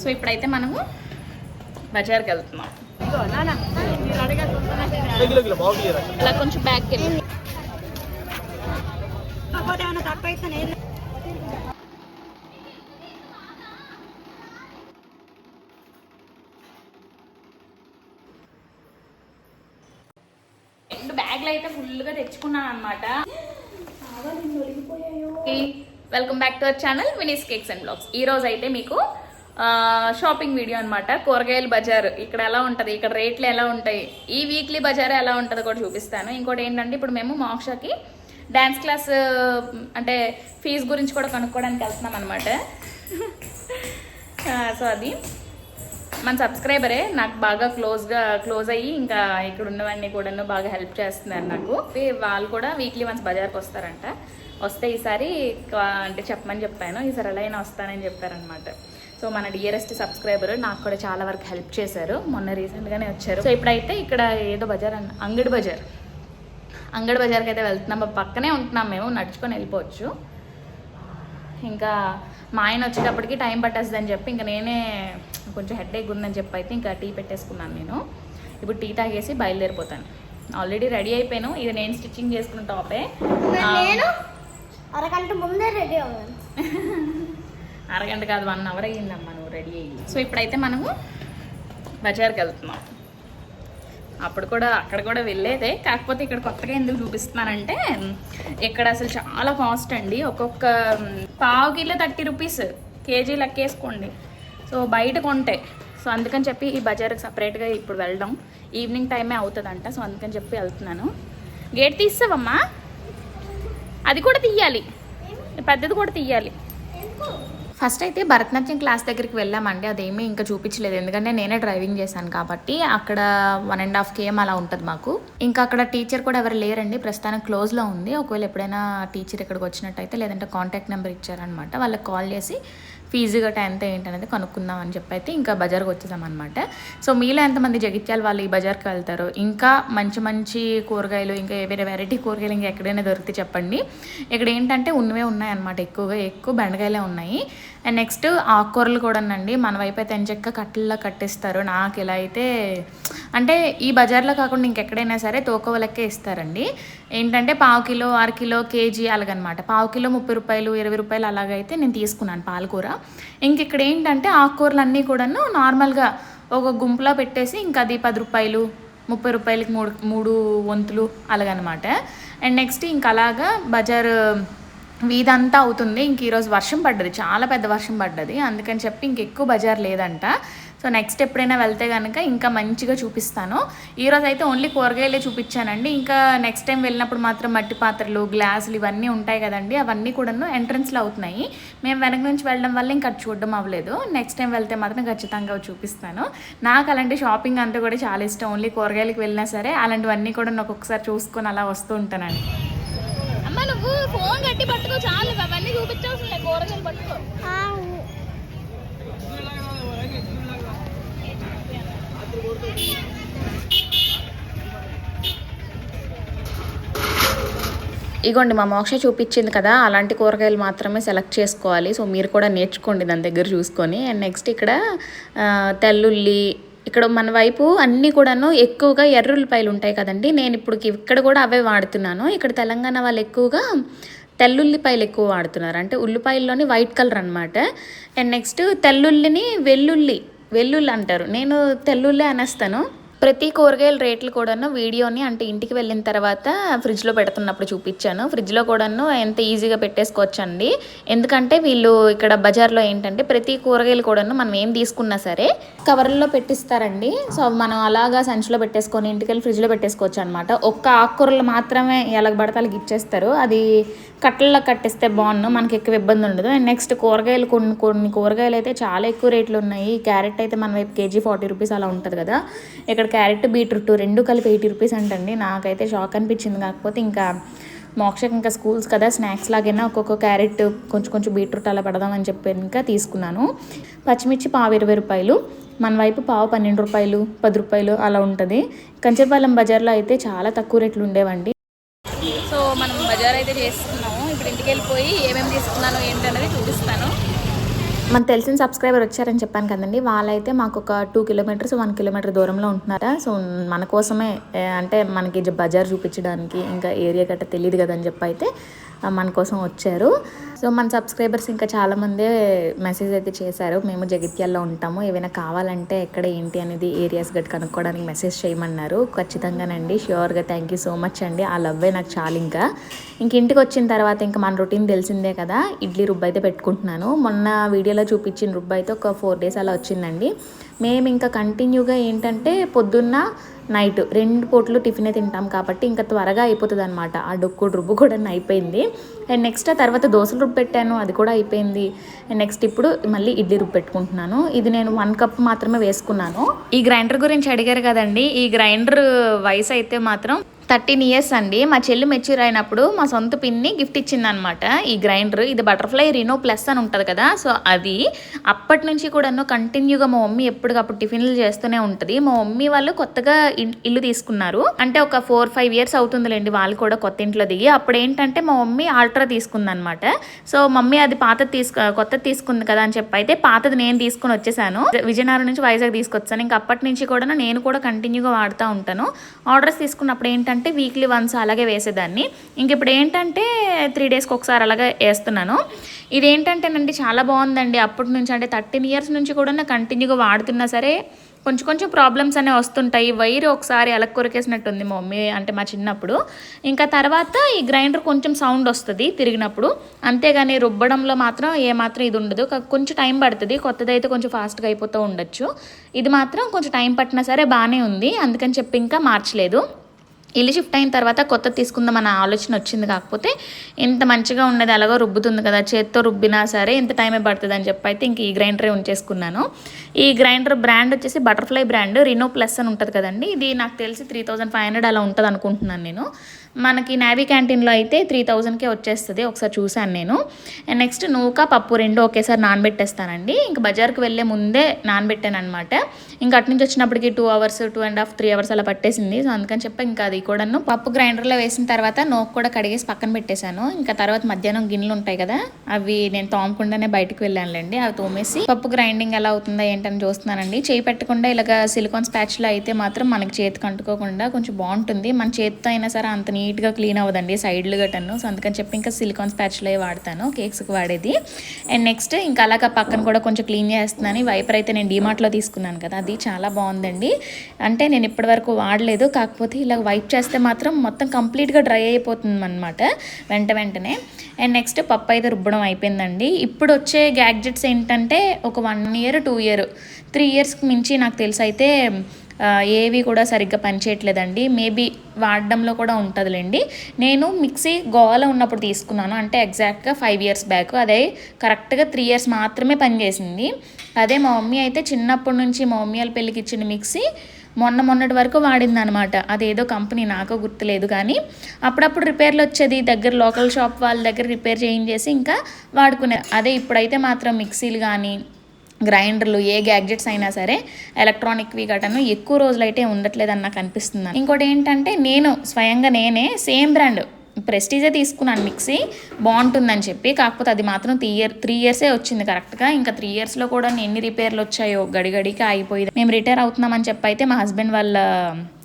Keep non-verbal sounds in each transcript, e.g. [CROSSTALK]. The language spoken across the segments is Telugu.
సో ఇప్పుడైతే మనము బజార్కి వెళ్తున్నాం. ఇలా కొంచెం వెళ్ళి. రెండు బ్యాగ్లు అయితే ఫుల్గా తెచ్చుకున్నాను అనమాట welcome back to our channel Vini's cakes and blogs ఈ రోజు అయితే మీకు షాపింగ్ వీడియో అనమాట కూరగాయల బజార్. ఇక్కడ ఎలా ఉంటుంది? ఇక్కడ రేట్లు ఎలా ఉంటాయి? ఈ వీక్లీ బజార్ ఎలా ఉంటుందో కూడా చూపిస్తాను. ఇంకోటి ఏంటంటే ఇప్పుడు మేము మోక్షకి డ్యాన్స్ క్లాస్ అంటే ఫీజు గురించి కూడా కనుక్కోవడానికి వెళ్తున్నాం అనమాట సో అది. మన సబ్స్క్రైబరే నాకు బాగా క్లోజ్గా క్లోజ్ అయ్యి ఇంకా ఇక్కడ ఉన్నవన్నీ కూడా బాగా హెల్ప్ చేస్తున్నారు నాకు. వాళ్ళు కూడా వీక్లీ వన్స్ బజార్కి వస్తారంట. వస్తే ఈసారి అంటే చెప్పమని చెప్పాను. ఈసారి ఎలా అయినా వస్తానని చెప్పారనమాట సో మన డియరెస్ట్ సబ్స్క్రైబర్ నాకు కూడా చాలా వరకు హెల్ప్ చేశారు. మొన్న రీసెంట్గానే వచ్చారు. సో ఇప్పుడైతే ఇక్కడ ఏదో బజార్ అన్న అంగడి బజార్. అంగడి బజార్కి అయితే వెళ్తున్నాం. పక్కనే ఉంటున్నాం మేము నడుచుకొని వెళ్ళిపోవచ్చు. ఇంకా మా ఆయన వచ్చేటప్పటికి టైం పట్టేస్తుందని చెప్పి ఇంకా నేనే కొంచెం హెడేక్ ఉందని చెప్పి అయితే ఇంకా టీ పెట్టేసుకున్నాను నేను. ఇప్పుడు టీ తాగేసి బయలుదేరిపోతాను. ఆల్రెడీ రెడీ అయిపోయాను. ఇది నేను స్టిచ్చింగ్ చేసుకున్న టాపే. నేను అరగంట ముందే రెడీ అవ్వాలి [LAUGHS] అరగంట కాదు వన్ అవర్ అయ్యిందమ్మా నువ్వు రెడీ అయ్యి. సో ఇప్పుడైతే మనము బజార్కి వెళ్తున్నాం. అప్పుడు కూడా అక్కడ కూడా వెళ్ళేదే. కాకపోతే ఇక్కడ కొత్తగా ఎందుకు చూపిస్తున్నానంటే ఇక్కడ అసలు చాలా కాస్ట్ అండి. ఒక్కొక్క పావు కిలో థర్టీ రూపీస్ కేజీ లెక్కేసుకోండి. సో బయట కొంటే. సో అందుకని చెప్పి ఈ బజార్కి సపరేట్గా ఇప్పుడు వెళ్ళడం ఈవినింగ్ టైమే అవుతుందంట. సో అందుకని చెప్పి వెళ్తున్నాను. గేట్ తీస్తావమ్మా అది కూడా తీయాలి. పెద్దది కూడా తీయాలి. ఫస్ట్ అయితే భరతనాట్యం క్లాస్ దగ్గరికి వెళ్ళామండి. అదేమీ ఇంకా చూపించలేదు. ఎందుకంటే నేనే డ్రైవింగ్ చేశాను కాబట్టి అక్కడ వన్ అండ్ హాఫ్ కేఎం అలా ఉంటుంది మాకు. ఇంకా అక్కడ టీచర్ కూడా ఎవరు లేరండి. ప్రస్తుతానికి క్లోజ్లో ఉంది. ఒకవేళ ఎప్పుడైనా టీచర్ ఇక్కడికి వచ్చినట్టయితే లేదంటే కాంటాక్ట్ నెంబర్ ఇచ్చారనమాట వాళ్ళకి కాల్ చేసి ఫీజు గట్రా ఎంత ఏంటనేది కనుక్కుందాం అని చెప్పి అయితే ఇంకా బజార్కి వచ్చేసామన్నమాట. అనమాట సో మీలో ఎంతమంది జగిత్యాల వాళ్ళు ఈ బజార్కి వెళ్తారు ఇంకా మంచి మంచి కూరగాయలు ఇంకా వేరే వెరైటీ కూరగాయలు ఇంకా ఎక్కడైనా దొరికితే చెప్పండి. ఇక్కడ ఏంటంటే ఉన్నవే ఉన్నాయన్నమాట. ఎక్కువగా ఎక్కువ బెండకాయలే ఉన్నాయి. అండ్ నెక్స్ట్ ఆకుకూరలు కూడానండి. మన వైపు అయితే ఎంచక్క కట్టెల్లో కట్టిస్తారు. నాకు ఇలా అయితే అంటే ఈ బజార్లో కాకుండా ఇంకెక్కడైనా సరే తోకవ లెక్కే ఇస్తారండి. ఏంటంటే పావు కిలో అర కిలో కేజీ అలాగనమాట. పావు కిలో ముప్పై రూపాయలు ఇరవై రూపాయలు అలాగైతే నేను తీసుకున్నాను పాలకూర. ఇంక ఇక్కడ ఏంటంటే ఆకుకూరలు అన్నీ కూడాను నార్మల్గా ఒక గుంపులో పెట్టేసి ఇంకా అది పది రూపాయలు ముప్పై రూపాయలకి మూడు మూడు వంతులు అలాగనమాట. అండ్ నెక్స్ట్ ఇంకా అలాగా బజార్ వీధంతా అవుతుంది. ఇంక ఈరోజు వర్షం పడ్డది. చాలా పెద్ద వర్షం పడ్డది. అందుకని చెప్పి ఇంక ఎక్కువ బజార్ లేదంట. సో నెక్స్ట్ ఎప్పుడైనా వెళ్తే కనుక ఇంకా మంచిగా చూపిస్తాను. ఈరోజు అయితే ఓన్లీ కూరగాయలే చూపించానండి. ఇంకా నెక్స్ట్ టైం వెళ్ళినప్పుడు మాత్రం మట్టి పాత్రలు గ్లాసులు ఇవన్నీ ఉంటాయి కదండి. అవన్నీ కూడాను ఎంట్రన్స్లో అవుతున్నాయి. మేము వెనక నుంచి వెళ్ళడం వల్ల ఇంకా చూడడం అవ్వలేదు. నెక్స్ట్ టైం వెళ్తే మాత్రం ఖచ్చితంగా చూపిస్తాను. నాకు అలాంటి షాపింగ్ అంతా కూడా చాలా ఇష్టం. ఓన్లీ కూరగాయలకు వెళ్ళినా సరే అలాంటివన్నీ కూడా నాకు ఒకసారి చూసుకొని అలా వస్తూ ఉంటానండి. ఫోన్ గట్టి పట్టుకో చాలు. అవన్నీ చూపించాల్సిందే కూరగాయలు పట్టుకో. ఇగోండి మా మోక్ష చూపించింది కదా అలాంటి కూరగాయలు మాత్రమే సెలెక్ట్ చేసుకోవాలి. సో మీరు కూడా నేర్చుకోండి దాని దగ్గర చూసుకొని. అండ్ నెక్స్ట్ ఇక్కడ తెల్లుల్లి ఇక్కడ మన వైపు అన్నీ కూడాను ఎక్కువగా ఎర్రుల్లిపాయలు ఉంటాయి కదండి. నేను ఇప్పుడు ఇక్కడ కూడా అవే వాడుతున్నాను. ఇక్కడ తెలంగాణ వాళ్ళు ఎక్కువగా తెల్లుల్లిపాయలు ఎక్కువ వాడుతున్నారు. అంటే ఉల్లిపాయల్లోని వైట్ కలర్ అనమాట అండ్ నెక్స్ట్ తెల్లుల్లిని వెల్లుల్లి వెల్లుల్లి అంటారు. నేను తెల్లుల్లి అనేస్తాను. ప్రతి కూరగాయల రేట్లు కూడాను వీడియోని అంటే ఇంటికి వెళ్ళిన తర్వాత ఫ్రిడ్జ్లో పెడుతున్నప్పుడు చూపించాను. ఫ్రిడ్జ్లో కూడాను ఎంత ఈజీగా పెట్టేసుకోవచ్చండి. ఎందుకంటే వీళ్ళు ఇక్కడ బజార్లో ఏంటంటే ప్రతి కూరగాయలు కూడాను మనం ఏం తీసుకున్నా సరే కవర్లో పెట్టిస్తారండి. సో మనం అలాగా సంచిలో పెట్టేసుకొని ఇంటికి వెళ్ళి ఫ్రిడ్జ్లో పెట్టేసుకోవచ్చు అనమాట ఒక్క ఆకుకూరలు మాత్రమే ఎలాగ పడతాలకి ఇచ్చేస్తారు. అది కట్టల్లో కట్టిస్తే బాగున్నాం మనకి ఎక్కువ ఇబ్బంది ఉండదు. అండ్ నెక్స్ట్ కూరగాయలు కొన్ని కొన్ని కూరగాయలు అయితే చాలా ఎక్కువ రేట్లు ఉన్నాయి. క్యారెట్ అయితే మన వైపు కేజీ ఫార్టీ రూపీస్ అలా ఉంటుంది కదా. ఇక్కడ క్యారెట్ బీట్రూట్ రెండు కలిపి ఎయిటీ రూపీస్ అంటండి. నాకైతే షాక్ అనిపించింది. కాకపోతే ఇంకా మోక్షకి ఇంకా స్కూల్స్ కదా స్నాక్స్ లాగైనా ఒక్కొక్క క్యారెట్ కొంచెం కొంచెం బీట్రూట్ అలా పెడదామని చెప్పి ఇంకా తీసుకున్నాను. పచ్చిమిర్చి పావు ఇరవై రూపాయలు. మన వైపు పావు పన్నెండు రూపాయలు పది రూపాయలు అలా ఉంటుంది. కంచెపాలెం బజార్లో అయితే చాలా తక్కువ రేట్లు ఉండేవండి. సో మనం బజార్ అయితే చేసుకున్నాం ఇప్పుడు ఇంటికి వెళ్ళిపోయి ఏమేమి తీసుకున్నాను ఏంటనేది చూపిస్తాను. మనకు తెలిసిన సబ్స్క్రైబర్ వచ్చారని చెప్పాను కదండి. వాళ్ళైతే మాకు ఒక టూ కిలోమీటర్స్ వన్ కిలోమీటర్ దూరంలో ఉంటున్నారా సో మన కోసమే అంటే మనకి బజార్ చూపించడానికి ఇంకా ఏరియా గట్రా తెలియదు కదని చెప్పి అయితే మన కోసం వచ్చారు. సో మన సబ్స్క్రైబర్స్ ఇంకా చాలామందే మెసేజ్ అయితే చేశారు. మేము జగిత్యాల్లో ఉంటాము. ఏమైనా కావాలంటే ఎక్కడ ఏంటి అనేది ఏరియాస్ గట్టి కనుక్కోవడానికి మెసేజ్ చేయమన్నారు. ఖచ్చితంగానండి. ష్యూర్గా థ్యాంక్ యూ సో మచ్ అండి. ఆ లవ్వే నాకు చాలు ఇంకా. ఇంక ఇంటికి వచ్చిన తర్వాత ఇంకా మన రొటీన్ తెలిసిందే కదా. ఇడ్లీ రుబ్బు అయితే పెట్టుకుంటున్నాను. మొన్న వీడియోలో చూపించిన రుబ్బు అయితే ఒక ఫోర్ డేస్ అలా వచ్చిందండి. మేము ఇంకా కంటిన్యూగా ఏంటంటే పొద్దున్న నైట్ రెండు పూటలు టిఫినే తింటాం కాబట్టి ఇంకా త్వరగా అయిపోతుంది అనమాట ఆ డొక్కు రుబ్బు కూడా అయిపోయింది. అండ్ నెక్స్ట్ ఆ తర్వాత దోశలు రుబ్బు పెట్టాను అది కూడా అయిపోయింది. అండ్ నెక్స్ట్ ఇప్పుడు మళ్ళీ ఇడ్లీ రుబ్బు పెట్టుకుంటున్నాను ఇది నేను వన్ కప్ మాత్రమే వేసుకున్నాను. ఈ గ్రైండర్ గురించి అడిగారు కదండి. ఈ గ్రైండర్ వయసు అయితే మాత్రం థర్టీన్ ఇయర్స్ అండి. మా చెల్లి మెచ్యూర్ అయినప్పుడు మా సొంత పిన్ని గిఫ్ట్ ఇచ్చిందనమాట ఈ గ్రైండర్ ఇది బటర్ఫ్లై రినో ప్లస్ అని ఉంటుంది కదా. సో అది అప్పటి నుంచి కూడాను కంటిన్యూగా మా మమ్మీ ఎప్పటికప్పుడు టిఫిన్లు చేస్తూనే ఉంటుంది. మా మమ్మీ వాళ్ళు కొత్తగా ఇల్లు తీసుకున్నారు. అంటే ఒక ఫోర్ ఫైవ్ ఇయర్స్ అవుతుందిలేండి వాళ్ళు కూడా కొత్త ఇంట్లో దిగి. అప్పుడు ఏంటంటే మా మమ్మీ ఆల్ట్రా తీసుకుందనమాట సో మమ్మీ అది పాతది తీసుకు కొత్తది తీసుకుంది కదా అని చెప్పి అయితే పాతది నేను తీసుకుని వచ్చేసాను. విజయనగరం నుంచి వైజాగ్ తీసుకొచ్చాను. ఇంకా అప్పటి నుంచి కూడా నేను కూడా కంటిన్యూగా వాడుతూ ఉంటాను. ఆర్డర్స్ తీసుకున్నప్పుడు ఏంటంటే వీక్లీ వన్స్ అలాగే వేసేదాన్ని. ఇంక ఇప్పుడు ఏంటంటే త్రీ డేస్కి ఒకసారి అలాగే వేస్తున్నాను. ఇదేంటంటేనండి చాలా బాగుందండి. అప్పటి నుంచి అంటే థర్టీన్ ఇయర్స్ నుంచి కూడా కంటిన్యూగా వాడుతున్నా సరే కొంచెం కొంచెం ప్రాబ్లమ్స్ అనేవి వస్తుంటాయి. వైర్ ఒకసారి అలక్ కొరికేసినట్టుంది మా మమ్మీ అంటే మా చిన్నప్పుడు. ఇంకా తర్వాత ఈ గ్రైండర్ కొంచెం సౌండ్ వస్తుంది తిరిగినప్పుడు. అంతేగాని రుబ్బడంలో మాత్రం ఏమాత్రం ఇది ఉండదు. కొంచెం టైం పడుతుంది. కొత్తది అయితే కొంచెం ఫాస్ట్గా అయిపోతూ ఉండొచ్చు. ఇది మాత్రం కొంచెం టైం పట్టినా సరే బాగానే ఉంది. అందుకని చెప్పి ఇంకా మార్చలేదు. ఇల్లు షిఫ్ట్ అయిన తర్వాత కొత్త తీసుకుందాం అన్న ఆలోచన వచ్చింది. కాకపోతే ఇంత మంచిగా ఉండేది అలాగో రుబ్బుతుంది కదా. చేత్తో రుబ్బినా సరే ఇంత టైమే పడుతుంది అని చెప్పి అయితే ఇంక ఈ గ్రైండరే ఉంచేసుకున్నాను. ఈ గ్రైండర్ బ్రాండ్ వచ్చేసి బటర్ఫ్లై బ్రాండ్ రినో ప్లస్ అని ఉంటుంది కదండి. ఇది నాకు తెలిసి త్రీ థౌజండ్ ఫైవ్ హండ్రెడ్ అలా ఉంటుంది అనుకుంటున్నాను నేను. మనకి నావీ క్యాంటీన్లో అయితే త్రీ థౌజండ్కే వచ్చేస్తుంది. ఒకసారి చూశాను నేను. నెక్స్ట్ నూక పప్పు రెండు ఒకేసారి నానబెట్టేస్తానండి. ఇంక బజార్కి వెళ్ళే ముందే నానబెట్టాను అనమాట ఇంకా అటు నుంచి వచ్చినప్పటికి two hours two and half three hours అలా పట్టేసింది. సో అందుకని చెప్పి ఇంకా అది కూడాను పప్పు గ్రైండర్లో వేసిన తర్వాత నూక కూడా కడిగేసి పక్కన పెట్టేశాను. ఇంకా తర్వాత మధ్యాహ్నం గిన్నెలు ఉంటాయి కదా అవి నేను తోమకుండానే బయటకు వెళ్ళానులేండి. అవి తోమేసి పప్పు గ్రైండింగ్ ఎలా అవుతుందా ఏంటని చూస్తున్నానండి. చేయి పెట్టకుండా ఇలాగ సిలికాన్ స్పాచ్లో అయితే మాత్రం మనకి చేతికి అంటుకోకుండా కొంచెం బాగుంటుంది. మన చేతితో అయినా సరే అంత నీట్గా క్లీన్ అవ్వదండి సైడ్లు గట్టను. సో అందుకని చెప్పి ఇంకా సిలికాన్ స్పాచ్లో వాడతాను కేక్స్కి వాడేది. అండ్ నెక్స్ట్ ఇంకా అలాగ పక్కన కూడా కొంచెం క్లీన్ చేస్తున్నాను. వైపర్ అయితే నేను డిమార్ట్లో తీసుకున్నాను కదా అది చాలా బాగుందండి. అంటే నేను ఇప్పటివరకు వాడలేదు కాకపోతే ఇలా వైప్ చేస్తే మాత్రం మొత్తం కంప్లీట్గా డ్రై అయిపోతుంది అనమాట వెంట వెంటనే. అండ్ నెక్స్ట్ పప్పు అయితే రుబ్బడం అయిపోయిందండి. ఇప్పుడు వచ్చే గ్యాడ్జెట్స్ ఏంటంటే ఒక one year two year three ఇయర్స్కి మించి నాకు తెలిసి అయితే ఏవి కూడా సరిగ్గా పనిచేయట్లేదండి. మేబీ వాడడంలో కూడా ఉంటుందిలేండి. నేను మిక్సీ గోవాలో ఉన్నప్పుడు తీసుకున్నాను. అంటే ఎగ్జాక్ట్గా ఫైవ్ ఇయర్స్ బ్యాక్. అదే కరెక్ట్గా త్రీ ఇయర్స్ మాత్రమే పనిచేసింది. అదే మా మమ్మీ అయితే చిన్నప్పటి నుంచి మా మమ్మీ వాళ్ళ పెళ్ళికి ఇచ్చిన మిక్సీ మొన్న మొన్నటి వరకు వాడింది అనమాట అదేదో కంపెనీ నాకు గుర్తులేదు కానీ. అప్పుడప్పుడు రిపేర్లు వచ్చేది దగ్గర లోకల్ షాప్ వాళ్ళ దగ్గర రిపేర్ చేయించేసి ఇంకా వాడుకునే. అదే ఇప్పుడైతే మాత్రం మిక్సీలు కానీ గ్రైండర్లు ఏ గ్యాడ్జెట్స్ అయినా సరే ఎలక్ట్రానిక్వి గటను ఎక్కువ రోజులు అయితే ఉండట్లేదని నాకు అనిపిస్తుంది. ఇంకోటి ఏంటంటే నేను స్వయంగా నేనే సేమ్ బ్రాండ్ ప్రెస్టీజే తీసుకున్నాను మిక్సీ బాగుంటుందని చెప్పి. కాకపోతే అది మాత్రం త్రీ ఇయర్ త్రీ ఇయర్సే వచ్చింది కరెక్ట్గా. ఇంకా త్రీ ఇయర్స్లో కూడా ఎన్ని రిపేర్లు వచ్చాయో గడిగడికి అయిపోయింది. మేము రిటైర్ అవుతున్నామని చెప్పి అయితే మా హస్బెండ్ వాళ్ళ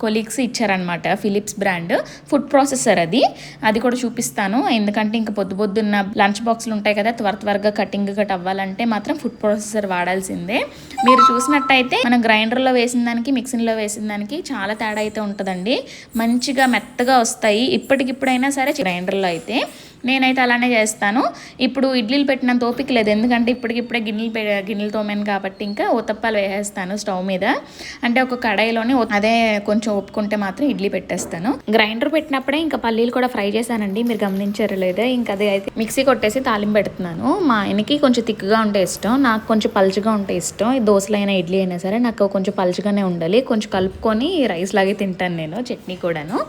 కొలీగ్స్ ఇచ్చారనమాట ఫిలిప్స్ బ్రాండ్ ఫుడ్ ప్రాసెసర్ అది. అది కూడా చూపిస్తాను. ఎందుకంటే ఇంకా పొద్దు పొద్దున్న లంచ్ బాక్స్లు ఉంటాయి కదా త్వర త్వరగా కటింగ్ కట్ అవ్వాలంటే మాత్రం ఫుడ్ ప్రాసెసర్ వాడాల్సిందే. మీరు చూసినట్టయితే మనం గ్రైండర్లో వేసిన దానికి మిక్సీలో వేసిన దానికి చాలా తేడా అయితే ఉంటుందండి. మంచిగా మెత్తగా వస్తాయి. ఇప్పటికిప్పుడైనా సరే గ్రైండర్లో అయితే. నేనైతే అలానే చేస్తాను. ఇప్పుడు ఇడ్లీలు పెట్టినంత ఓపిక లేదు. ఎందుకంటే ఇప్పటికిప్పుడే గిన్నెలు పె- గిన్నెలు తోమాను కాబట్టి ఇంకా ఉతప్పాలు వేసేస్తాను స్టవ్ మీద. అంటే ఒక కడాయిలోనే అదే కొంచెం ఒప్పుకుంటే మాత్రం ఇడ్లీ పెట్టేస్తాను. గ్రైండర్ పెట్టినప్పుడే ఇంకా పల్లీలు కూడా ఫ్రై చేశానండి. మీరు గమనించారు లేదా ఇంకా అదే అయితే మిక్సీ కొట్టేసి తాలింపు పెడుతున్నాను. మా ఆయనకి కొంచెం తిక్కుగా ఉంటే ఇష్టం. నాకు కొంచెం పలుచగా ఉంటే ఇష్టం. దోశలైనా ఇడ్లీ అయినా సరే నాకు కొంచెం పలుచగానే ఉండాలి. కొంచెం కలుపుకొని రైస్ లాగే తింటాను నేను చట్నీ కూడాను.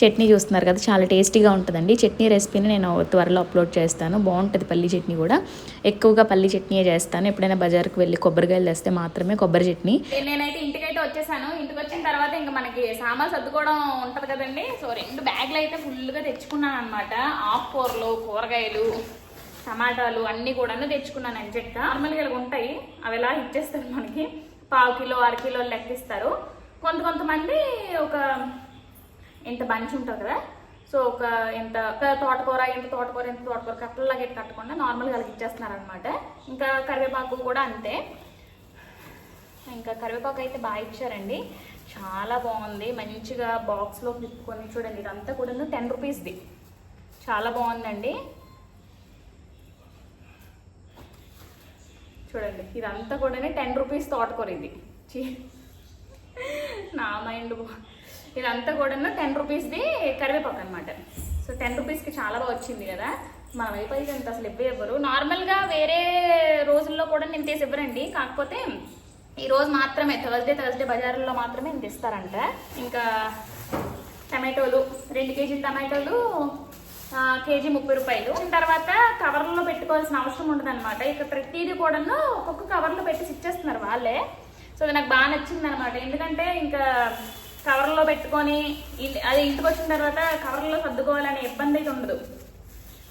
చట్నీ చూస్తున్నారు కదా చాలా టేస్టీగా ఉంటుందండి. చట్నీ రెసిపీని నేను త్వరలో అప్లోడ్ చేస్తాను. బాగుంటుంది పల్లి చట్నీ కూడా. ఎక్కువగా పల్లి చట్నీయే చేస్తాను. ఎప్పుడైనా బజార్కి వెళ్ళి కొబ్బరికాయలు తెస్తే మాత్రమే కొబ్బరి చట్నీ. నేనైతే ఇంటికైతే వచ్చేసాను. ఇంటికి వచ్చిన తర్వాత ఇంకా మనకి సామాన్ సర్దుకోవడం ఉంటుంది కదండి. సో రెండు బ్యాగ్లు అయితే ఫుల్గా తెచ్చుకున్నాను అనమాట ఆకుకూరలు కూరగాయలు టమాటాలు అన్నీ కూడా తెచ్చుకున్నాను ఎంచెక్క నార్మల్గా ఇలా ఉంటాయి. అవి ఎలా ఇచ్చేస్తారు మనకి? పావు కిలో అర కిలో లెక్కిస్తారు కొంత కొంతమంది ఒక ఇంత బంచి ఉంటుంది కదా. సో ఒక ఎంత తోటకూర ఎంత తోటకూర ఎంత తోటకూర కట్టలాగా కట్టకుండా నార్మల్గా అలాగ అనమాట ఇంకా కరివేపాకు కూడా అంతే. ఇంకా కరివేపాకు అయితే బాగా ఇచ్చారండి. చాలా బాగుంది. మంచిగా బాక్స్లో తిప్పుకొని చూడండి. ఇదంతా కూడా టెన్ రూపీస్ది. చాలా బాగుందండి. చూడండి. ఇదంతా కూడా టెన్ రూపీస్ తోటకూర ఇది. నా మైండ్ బాగుంది ఇదంతా కూడా టెన్ రూపీస్ది కరివేపాకు అనమాట సో టెన్ రూపీస్కి చాలా బాగా వచ్చింది కదా. మన వైపు అయితే అంత అసలు ఇవ్వే ఇవ్వరు నార్మల్గా వేరే రోజుల్లో కూడా నేను తీసి ఇవ్వరండి. కాకపోతే ఈ రోజు మాత్రమే థర్స్డే థర్స్డే బజార్లో మాత్రమే ఇంత ఇస్తారంట. ఇంకా టమాటోలు రెండు కేజీల టమాటోలు కేజీ ముప్పై రూపాయలు. తర్వాత కవర్లో పెట్టుకోవాల్సిన అవసరం ఉండదు అనమాట ఇక ప్రతిదీ కూడాను ఒక్కొక్క కవర్లో పెట్టి ఇచ్చేస్తున్నారు వాళ్ళే. సో అది నాకు బాగా నచ్చింది అనమాట ఎందుకంటే ఇంకా కవర్లో పెట్టుకొని అది ఇంటికి వచ్చిన తర్వాత కవర్లో సర్దుకోవాలనే ఇబ్బంది అయితే ఉండదు.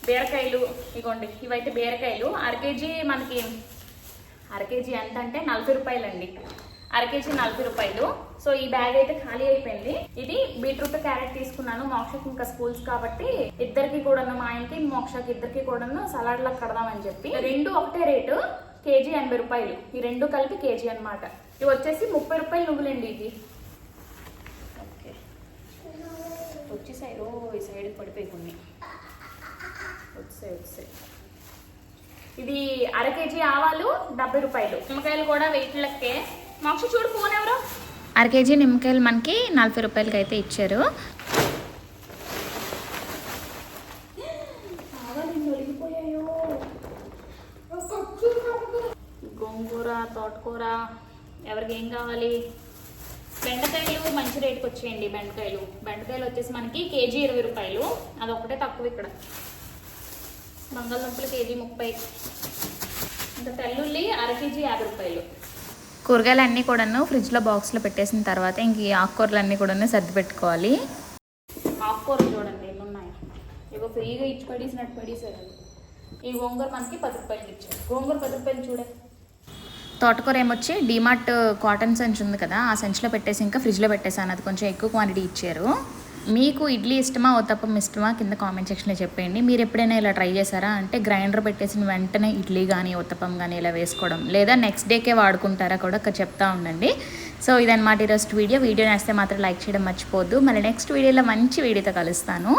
బీరకాయలు ఇగోండి ఇవైతే బీరకాయలు. అర కేజీ మనకి అర కేజీ ఎంత అంటే నలభై రూపాయలు అండి అర కేజీ నలభై రూపాయలు. సో ఈ బ్యాగ్ అయితే ఖాళీ అయిపోయింది. ఇది బీట్రూట్ క్యారెట్ తీసుకున్నాను. మోక్షకి ఇంకా స్కూల్స్ కాబట్టి ఇద్దరికి కూడాను మా ఆయనకి మోక్షకి ఇద్దరికి కూడాను సలాడ్ లా కడదామని చెప్పి. రెండు ఒకటే రేటు కేజీ ఎనభై రూపాయలు. ఈ రెండు కలిపి కేజీ అన్నమాట. ఇవి వచ్చేసి ముప్పై రూపాయలు నువ్వులండి ఇది వచ్చేసాయి ఓ ఈ సైడ్ పడిపోయి కొన్ని వచ్చాయి వచ్చాయి ఇది అర కేజీ ఆవాలు డెబ్బై రూపాయలు. నిమ్మకాయలు కూడా వెయిట్ లెక్కే. మోక్ష చూడు ఫోన్ ఎవరు. అర కేజీ నిమ్మకాయలు మనకి నలభై రూపాయలకి అయితే ఇచ్చారు గోంగూర తోటకూర ఎవరికి ఏం కావాలి? బెండకాయలు మంచి రేటుకి వచ్చేయండి బెండకాయలు. బెండకాయలు వచ్చేసి మనకి కేజీ ఇరవై రూపాయలు. అదొకటే తక్కువ ఇక్కడ. బంగాళదుంపలు కేజీ ముప్పై. ఇంకా తెల్లుల్లి అర కేజీ యాభై రూపాయలు. కూరగాయలు అన్నీ కూడాను ఫ్రిడ్జ్లో బాక్స్లో పెట్టేసిన తర్వాత ఇంక ఈ ఆకుకూరలు అన్నీ కూడాను సర్ది పెట్టుకోవాలి ఆకుకూరలు చూడండి ఎన్ని ఉన్నాయి ఇగో ఫ్రీగా ఇచ్చి పడేసినట్టు పడేసారు ఈ గోంగూర మనకి పది రూపాయలకి ఇచ్చారు. గోంగూర పది రూపాయలు చూడే. తోటకూర ఏమొచ్చి డిమార్ట్ కాటన్ సంచి ఉంది కదా ఆ సంచిలో పెట్టేసి ఇంకా ఫ్రిడ్జ్లో పెట్టేసాను అది కొంచెం ఎక్కువ క్వాంటిటీ ఇచ్చారు. మీకు ఇడ్లీ ఇష్టమా ఉత్తప్పం ఇష్టమా కింద కామెంట్ సెక్షన్లో చెప్పేయండి. మీరు ఎప్పుడైనా ఇలా ట్రై చేశారా? అంటే గ్రైండర్ పెట్టేసిన వెంటనే ఇడ్లీ కానీ ఉత్తప్పం కానీ ఇలా వేసుకోవడం. లేదా నెక్స్ట్ డేకే వాడుకుంటారా కూడా ఒక చెప్తా ఉండండి. సో ఇదన్నమాట ఈరోజు వీడియో. వీడియో నేస్తే మాత్రం లైక్ చేయడం మర్చిపోద్దు మళ్ళీ నెక్స్ట్ వీడియోలో మంచి వీడియోతో కలుస్తాను.